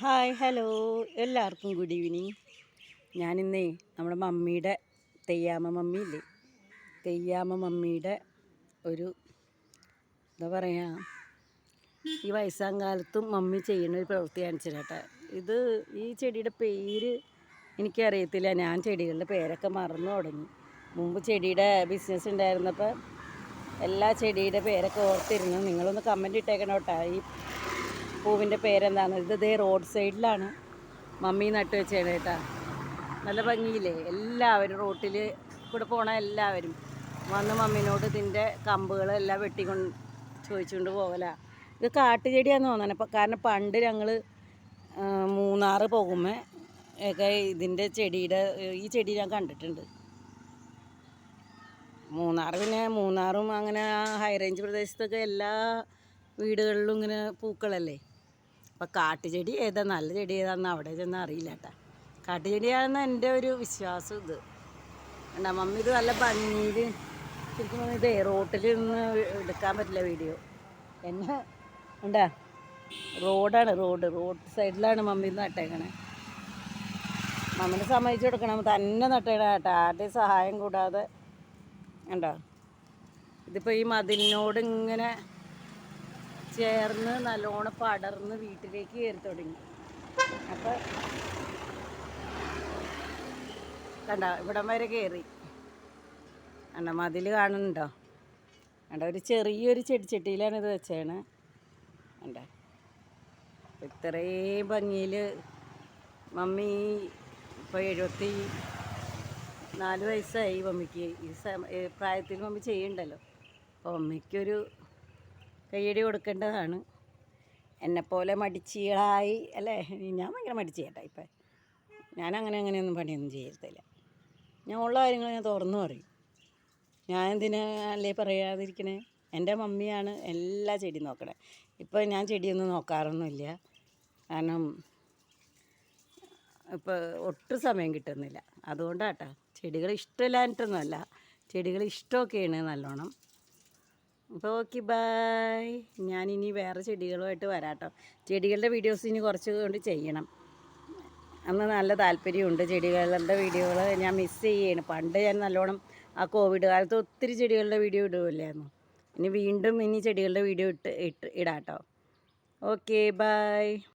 Hi hello. എല്ലാവർക്കും good evening. ഞാനിന്നേ നമ്മുടെ മമ്മിയുടെ തെയ്യാമ്മ മമ്മി ഇല്ലേ തെയ്യാമ്മ മമ്മിയുടെ ഒരു എന്താ പറയുക ഈ വയസ്സാം കാലത്തും മമ്മി ചെയ്യുന്ന ഒരു പ്രവൃത്തി കാണിച്ചു കേട്ടോ. ഇത് ഈ ചെടിയുടെ പേര് എനിക്കറിയത്തില്ല. ഞാൻ ചെടികളുടെ പേരൊക്കെ മറന്നു തുടങ്ങി. മുമ്പ് ചെടിയുടെ ബിസിനസ് ഉണ്ടായിരുന്നപ്പോൾ എല്ലാ ചെടിയുടെ പേരൊക്കെ ഓർത്തിരുന്നു. നിങ്ങളൊന്ന് കമന്റ് ഇട്ടേക്കണം കേട്ടോ. ഈ പൂവിന്റെ പേരെന്താണ്? ഇത് ദേ റോഡ് സൈഡിലാണ് മമ്മി നട്ട് വെച്ചേണ് കേട്ടാ. നല്ല ഭംഗിയില്ലേ? എല്ലാവരും റോട്ടിൽ കൂടെ പോണ എല്ലാവരും വന്ന് മമ്മീനോട് ഇതിന്റെ കമ്പുകളെല്ലാം വെട്ടിക്കൊണ്ട് ചോദിച്ചുകൊണ്ട് പോകല ഇത് കാട്ടുചെടിയാന്ന് തോന്നണം. അപ്പം കാരണം പണ്ട് ഞങ്ങൾ മൂന്നാറ് പോകുമ്പോൾ ഒക്കെ ഇതിന്റെ ചെടിയുടെ ഈ ചെടി ഞാൻ കണ്ടിട്ടുണ്ട്. മൂന്നാർ പിന്നെ മൂന്നാറും അങ്ങനെ ഹൈ റേഞ്ച് പ്രദേശത്തൊക്കെ എല്ലാ വീടുകളിലും ഇങ്ങനെ പൂക്കളല്ലേ? അപ്പം കാട്ടുചെടി ഏതാ നല്ല ചെടി ഏതാണെന്ന് അവിടെ ചെന്ന് അറിയില്ല കേട്ടാ. കാട്ടുചെടിയാണെന്ന് എന്റെ ഒരു വിശ്വാസം ഇത്. എന്താ മമ്മി ഇത് നല്ല ഭംഗിയിൽ ശരിക്കും ഇതേ റോട്ടിൽ നിന്ന് എടുക്കാൻ പറ്റില്ല വീഡിയോ. എന്നെ ഉണ്ടാ റോഡാണ് റോഡ്. റോഡ് സൈഡിലാണ് മമ്മി നട്ടേക്കണേ. മമ്മിനെ സമ്മതിച്ചു കൊടുക്കണം തന്നെ നട്ടേക്കണ കേട്ടോ. ആരുടെയും സഹായം കൂടാതെ ഉണ്ടോ ഇതിപ്പോൾ ഈ മതിലിനോട് ഇങ്ങനെ ചേർന്ന് നല്ലോണം പടർന്ന് വീട്ടിലേക്ക് കയറി തുടങ്ങി. അപ്പം കണ്ട ഇവിടം വരെ കയറി. കണ്ട മതിൽ കാണുന്നുണ്ടോ? കണ്ട ഒരു ചെറിയൊരു ചെടിച്ചട്ടിയിലാണ് ഇത് വെച്ചേണ് കണ്ട ഇത്രയും ഭംഗിയിൽ മമ്മി ഇപ്പോൾ എഴുപത്തി നാല് വയസ്സായി മമ്മിക്ക്. ഈ പ്രായത്തിൽ മമ്മി ചെയ്യണ്ടല്ലോ അപ്പോൾ മമ്മിക്കൊരു കയ്യടി കൊടുക്കേണ്ടതാണ്. എന്നെപ്പോലെ മടിച്ചികളായി അല്ലേ? ഞാൻ ഭയങ്കര മടിച്ചു കേട്ടോ ഇപ്പം. ഞാൻ അങ്ങനെ അങ്ങനെയൊന്നും പണിയൊന്നും ചെയ്യത്തില്ല. ഞാൻ ഉള്ള കാര്യങ്ങൾ ഞാൻ തുറന്നു പറയും. ഞാൻ എന്തിനാ അല്ലേ പറയാതിരിക്കണേ? എന്റെ മമ്മിയാണ് എല്ലാ ചെടി നോക്കണേ. ഇപ്പോൾ ഞാൻ ചെടിയൊന്നും നോക്കാറൊന്നുമില്ല. കാരണം ഇപ്പോൾ ഒട്ടും സമയം കിട്ടുന്നില്ല. അതുകൊണ്ടാട്ടോ ചെടികൾ ഇഷ്ടമില്ലാഞ്ഞിട്ടൊന്നുമല്ല. ചെടികൾ ഇഷ്ടമൊക്കെയാണ് നല്ലോണം. അപ്പോൾ ഓക്കെ ബായ് ഞാനിനി വേറെ ചെടികളുമായിട്ട് വരാട്ടോ. ചെടികളുടെ വീഡിയോസ് ഇനി കുറച്ച് കൊണ്ട് ചെയ്യണം. അന്ന് നല്ല താല്പര്യമുണ്ട് ചെടികളുടെ വീഡിയോകൾ ഞാൻ മിസ് ചെയ്യാണ്. പണ്ട് ഞാൻ നല്ലോണം ആ കോവിഡ് കാലത്ത് ഒത്തിരി ചെടികളുടെ വീഡിയോ ഇടുമല്ലായിരുന്നു ഇനി വീണ്ടും ഇനി ചെടികളുടെ വീഡിയോ ഇട്ട് ഇട്ട് ഇടാട്ടോ. Okay bye